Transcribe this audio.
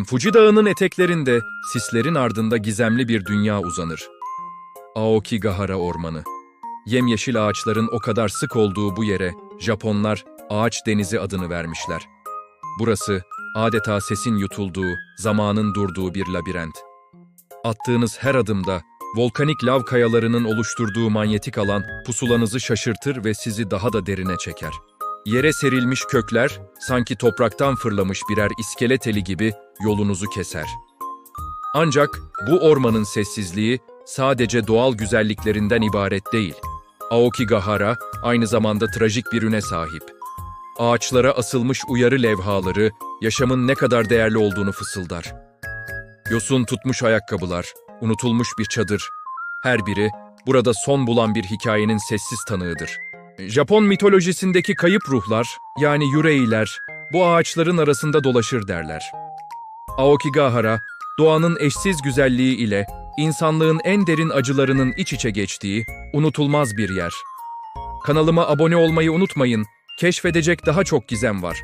Fuji Dağı'nın eteklerinde, sislerin ardında gizemli bir dünya uzanır. Aokigahara Ormanı. Yemyeşil ağaçların o kadar sık olduğu bu yere Japonlar Ağaç Denizi adını vermişler. Burası adeta sesin yutulduğu, zamanın durduğu bir labirent. Attığınız her adımda volkanik lav kayalarının oluşturduğu manyetik alan pusulanızı şaşırtır ve sizi daha da derine çeker. Yere serilmiş kökler sanki topraktan fırlamış birer iskele teli gibi yolunuzu keser. Ancak bu ormanın sessizliği sadece doğal güzelliklerinden ibaret değil. Aokigahara aynı zamanda trajik bir üne sahip. Ağaçlara asılmış uyarı levhaları yaşamın ne kadar değerli olduğunu fısıldar. Yosun tutmuş ayakkabılar, unutulmuş bir çadır, her biri burada son bulan bir hikayenin sessiz tanığıdır. Japon mitolojisindeki kayıp ruhlar, yani yüreiler, bu ağaçların arasında dolaşır derler. Aokigahara, doğanın eşsiz güzelliği ile insanlığın en derin acılarının iç içe geçtiği unutulmaz bir yer. Kanalıma abone olmayı unutmayın, keşfedecek daha çok gizem var.